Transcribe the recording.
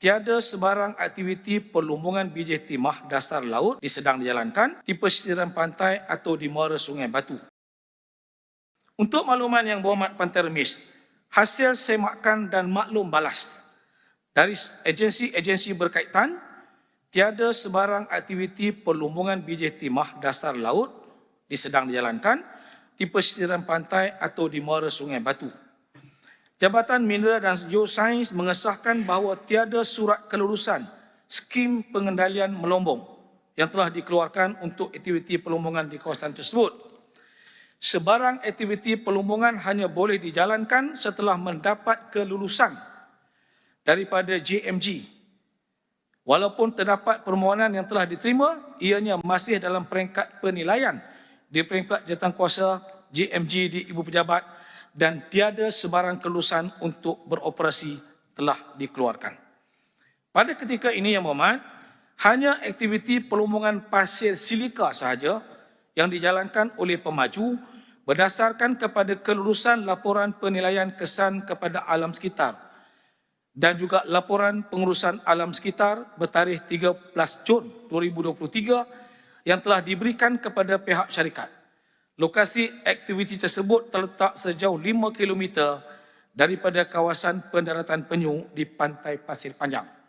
tiada sebarang aktiviti perlumbungan biji timah dasar laut disedang dijalankan di pesisiran pantai atau di muara sungai Batu. Untuk makluman yang berhormat Pantai Remis, hasil semakan dan maklum balas dari agensi-agensi berkaitan, tiada sebarang aktiviti perlumbungan biji timah dasar laut disedang dijalankan di pesisiran pantai atau di muara sungai Batu. Jabatan Mineral dan Geosains mengesahkan bahawa tiada surat kelulusan skim pengendalian melombong yang telah dikeluarkan untuk aktiviti pelumbungan di kawasan tersebut. Sebarang aktiviti pelumbungan hanya boleh dijalankan setelah mendapat kelulusan daripada JMG. Walaupun terdapat permohonan yang telah diterima, ianya masih dalam peringkat penilaian di peringkat jawatankuasa JMG di Ibu Pejabat dan tiada sebarang kelulusan untuk beroperasi telah dikeluarkan. Pada ketika ini yang berhormat, hanya aktiviti pelumbungan pasir silika sahaja yang dijalankan oleh pemaju berdasarkan kepada kelulusan laporan penilaian kesan kepada alam sekitar dan juga laporan pengurusan alam sekitar bertarikh 13 Jun 2023 yang telah diberikan kepada pihak syarikat. Lokasi aktiviti tersebut terletak sejauh 5 km daripada kawasan pendaratan penyu di Pantai Pasir Panjang.